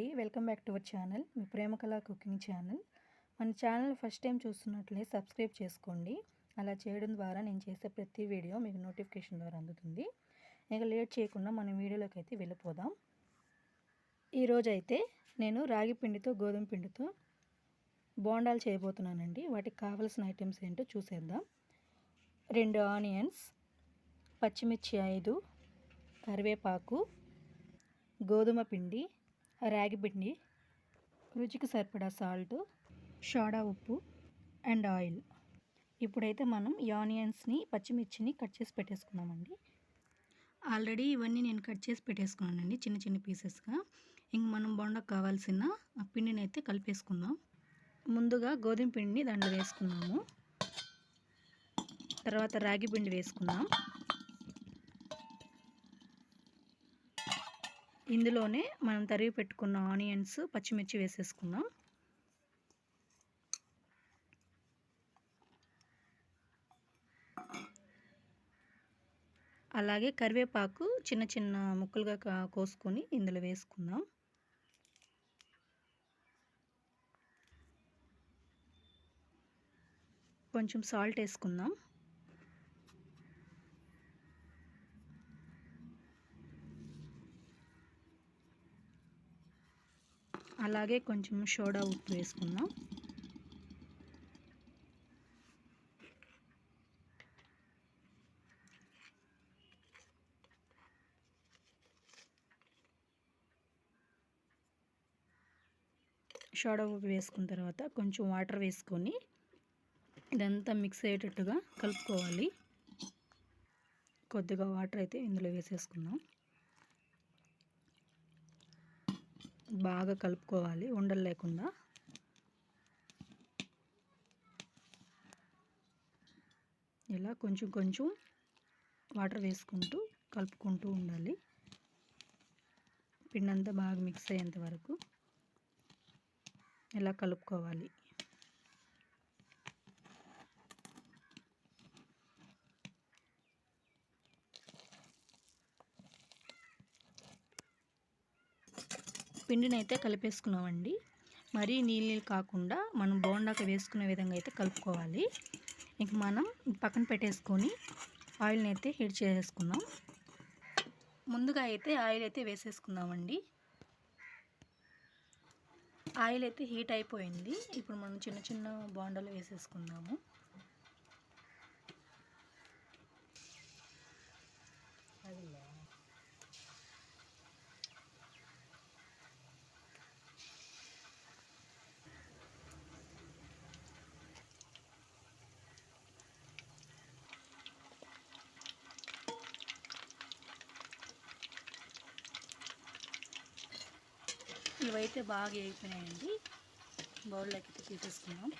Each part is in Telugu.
అండి. Welcome back to our channel. Me Premakala cooking channel. మన ఛానల్ ఫస్ట్ టైం చూస్తున్నట్లే సబ్స్క్రైబ్ చేసుకోండి. అలా చేయడం ద్వారా నేను చేసే ప్రతి వీడియో మీకు నోటిఫికేషన్ ద్వారా అందుతుంది. ఇక లేట్ చేయకుండా మనం వీడియోలోకి అయితే వెళ్ళిపోదాం. ఈరోజైతే నేను రాగి పిండితో గోధుమ పిండితో బోండాలు చేయబోతున్నానండి. వాటికి కావలసిన ఐటమ్స్ ఏంటో చూసేద్దాం. రెండు ఆనియన్స్ పచ్చిమిర్చి ఐదు కరివేపాకు గోధుమ పిండి రాగి పిండి రుచికి సరిపడా సాల్ట్ షాడా ఉప్పు అండ్ ఆయిల్. ఇప్పుడైతే మనం ఈ ఆనియన్స్ని పచ్చిమిర్చిని కట్ చేసి పెట్టేసుకున్నామండి ఆల్రెడీ ఇవన్నీ నేను కట్ చేసి పెట్టేసుకున్నానండి చిన్న చిన్న పీసెస్గా. ఇంక మనం బొండకు కావాల్సిన ఆ పిండిని అయితే కలిపేసుకుందాం. ముందుగా గోధుమ పిండిని దాంట్లో వేసుకున్నాము తర్వాత రాగి పిండి వేసుకుందాం. ఇందులోనే మనం తరిగి పెట్టుకున్న ఆనియన్స్ పచ్చిమిర్చి వేసేసుకుందాం. అలాగే కరివేపాకు చిన్న చిన్న ముక్కలుగా కోసుకొని ఇందులో వేసుకుందాం. కొంచెం సాల్ట్ వేసుకుందాం. అలాగే కొంచెం సోడా ఉప్పు వేసుకుందాం. సోడా ఉప్పు వేసుకున్న తర్వాత కొంచెం వాటర్ వేసుకొని ఇదంతా మిక్స్ అయ్యేటట్టుగా కలుపుకోవాలి. కొద్దిగా వాటర్ అయితే ఇందులో వేసేసుకుందాం. బాగా కలుపుకోవాలి ఉండలు లేకుండా. ఇలా కొంచెం కొంచెం వాటర్ వేసుకుంటూ కలుపుకుంటూ ఉండాలి. పిండి అంతా బాగా మిక్స్ అయ్యేంత వరకు. ఇలా కలుపుకోవాలి. పిండిని అయితే కలిపేసుకున్నామండి. మరీ నీళ్ళు కాకుండా మనం బోండాక వేసుకునే విధంగా అయితే కలుపుకోవాలి. ఇంక మనం పక్కన పెట్టేసుకొని ఆయిల్ని అయితే హీట్ చేసేసుకుందాం. ముందుగా అయితే ఆయిల్ అయితే వేసేసుకుందామండి. ఆయిల్ అయితే హీట్ అయిపోయింది. ఇప్పుడు మనం చిన్న చిన్న బోండాలు వేసేసుకుందాము. ఇవైతే బాగా వేగిపోయినాయండి. బౌల్లోకి తీసేసుకున్నాం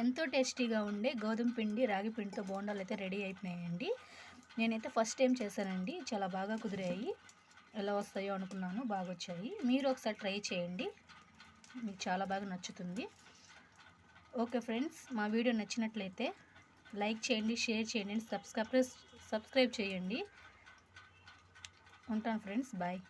ఎంతో టేస్టీగా ఉండే గోధుమ పిండి రాగి పిండితో బోండాలు అయితే రెడీ అయిపోయాయండి నేనైతే ఫస్ట్ టైం చేశానండి చాలా బాగా కుదిరాయి. ఎలా వస్తాయో అనుకున్నాను బాగా వచ్చాయి మీరు ఒకసారి ట్రై చేయండి మీకు చాలా బాగా నచ్చుతుంది. ఓకే ఫ్రెండ్స్ మా వీడియో నచ్చినట్లయితే లైక్ చేయండి షేర్ చేయండి సబ్స్క్రైబ్ సబ్స్క్రైబ్ చేయండి. ఉంటాను ఫ్రెండ్స్ బాయ్.